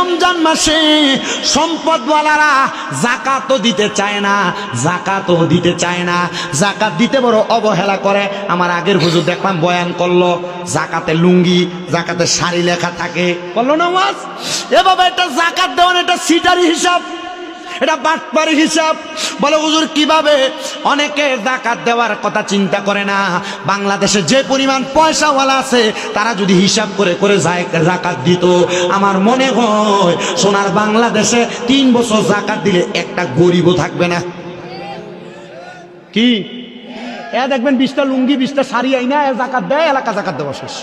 রমজান মাসে সম্পদওয়ালারা জাকাতও দিতে চায় না, জাকাতও দিতে চায় না। জাকাত দিতে বড় অবহেলা করে। আমার আগের হুজুর দেখলাম বয়ান করল, জাকাতে লুঙ্গি, জাকাতে শাড়ি লেখা থাকে। বলল না এভাবে এটা জাকাত দেওয়ার এটা সিটারি হিসাব এটা বাটপারি হিসাব। বলে, হুজুর, কীভাবে? অনেকে জাকাত দেওয়ার কথা চিন্তা করে না। বাংলাদেশে যে পরিমাণ পয়সাওয়ালা আছে, তারা যদি হিসাব করে করে যায়, জাকাত দিত। আমার মনে হয় সোনার বাংলাদেশে তিন বছর জাকাত দিলে একটা গরিবও থাকবে না। কি? এ দেখবেন, বিশটা লুঙ্গি, বিশটা শাড়ি আইনা, এ জাকাত দেয়, এলাকা জাকাত দেওয়া শেষ।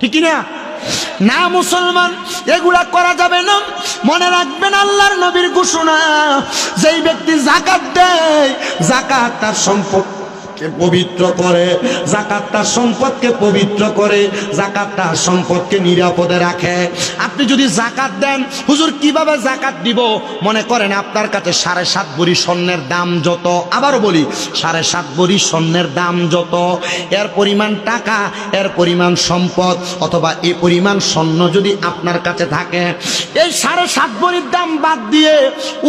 ঠিক কি না মুসলমান, এগুলা করা যাবে না। মনে রাখবেন আল্লাহর নবীর ঘোষণা, যেই ব্যক্তি জাকাত দেয়, জাকাত তার সম্পদ কে পবিত্র করে জাকাত তার সম্পদকে পবিত্র করে জাকাত তার সম্পদকে নিরাপদে রাখে। আপনি যদি জাকাত দেন, হুজুর কীভাবে জাকাত দিব? মনে করেন আপনার কাছে সাড়ে সাত ভরি স্বর্ণের দাম যত, আবারও বলি, সাড়ে সাত ভরি স্বর্ণের দাম যত। এর পরিমাণ টাকা, এর পরিমাণ সম্পদ, অথবা এই পরিমাণ স্বর্ণ যদি আপনার কাছে থাকে, এই সাড়ে সাত ভরির দাম বাদ দিয়ে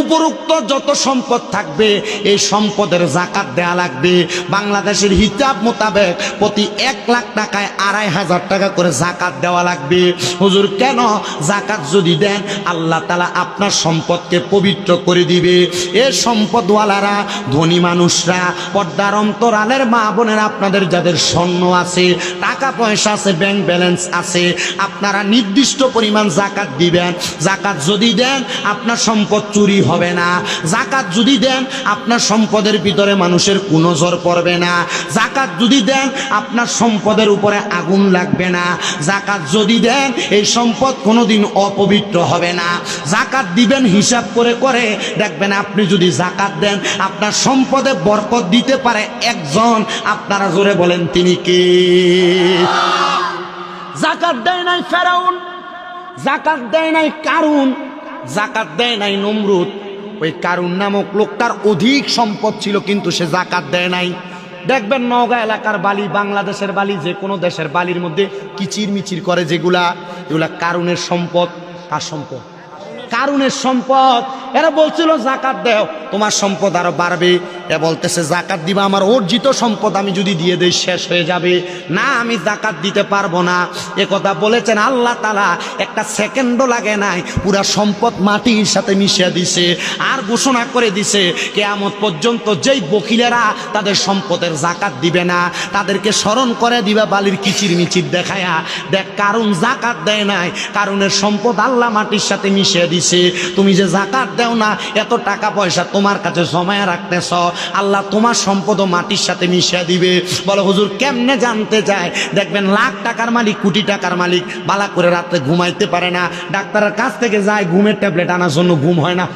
উপরোক্ত যত সম্পদ থাকবে, এই সম্পদের জাকাত দেয়া লাগবে। বাংলাদেশের হিসাব মোতাবেক প্রতি এক লাখ টাকায় আড়াই হাজার টাকা করে জাকাত দেওয়া লাগবে। হুজুর, কেন? জাকাত যদি দেন, আল্লাহ তালা আপনার সম্পদকে পবিত্র করে দিবে। এ সম্পদওয়ালারা, ধনী মানুষরা, পর্দার অন্তরালের মা বোনেরা, আপনাদের যাদের স্বর্ণ আছে, টাকা পয়সা আছে ব্যাংক ব্যালেন্স আছে, আপনারা নির্দিষ্ট পরিমাণ জাকাত দিবেন। জাকাত যদি দেন, আপনার সম্পদ চুরি হবে না। জাকাত যদি দেন, আপনার সম্পদের ভিতরে মানুষের কোনো জ্বর পড়বে না। জাকাত যদি দেন, আপনার সম্পদের উপরে আগুন লাগবে না। জাকাত যদি দেন, এই সম্পদ কোনোদিন অপবিত্র হবে না। জাকাত দিবেন, হিসাব করে করে দেখবেন আপনি যদি জাকাত দেন, আপনার সম্পদে বরকত দিতে পারে একজন। আপনারা জোরে বলেন, তিনি কে? জাকাত দেয় নাই ফেরাউন জাকাত দেয় নাই কারুন জাকাত দেয় নাই নমরুদ। ওই কারুন নামক লোকটার অধিক সম্পদ ছিল, কিন্তু সে জাকাত দেয় নাই। দেখবেন নওগাঁ এলাকার বালি, বাংলাদেশের বালি, যে কোনো দেশের বালির মধ্যে কিচির মিচির করে যেগুলা, এগুলা কারুনের সম্পদ কার সম্পদ। কারুনের সম্পদ। এরা বলছিল, জাকাত দেও। তোমার সম্পদ আরও বাড়বে। এ বলতেছে, জাকাত দিবা আমার অর্জিত সম্পদ আমি যদি দিয়ে দেই, শেষ হয়ে যাবে। না, আমি জাকাত দিতে পারব না। এ কথা বলেছেন আল্লাহ তালা একটা সেকেন্ডও লাগে নাই, পুরা সম্পদ মাটির সাথে মিশিয়ে দিছে। আর ঘোষণা করে দিছে, কেয়ামত পর্যন্ত যেই বকিলেরা তাদের সম্পদের জাকাত দিবে না, তাদেরকে স্মরণ করে দিবে বালির কিচির মিচির দেখায়া। দেখ কারণ জাকাত দেয় নাই কারণের সম্পদ আল্লাহ মাটির সাথে মিশিয়ে দিছে। তুমি যে জাকাত দেও না, এত টাকা পয়সা তোমার কাছে জমায় রাখতেছ, আল্লাহ তোমার সম্পদ মাটির সাথে মিশিয়ে দিবে। বলো, হুজুর, কেমনে জানতে চায়? দেখবেন লাখ টাকার মালিক, কোটি টাকার মালিক, বালা করে রাত্রে ঘুমাইতে পারে না। ডাক্তারের কাছ থেকে যায়, ঘুমের ট্যাবলেট আনার জন্য ঘুম হয় না।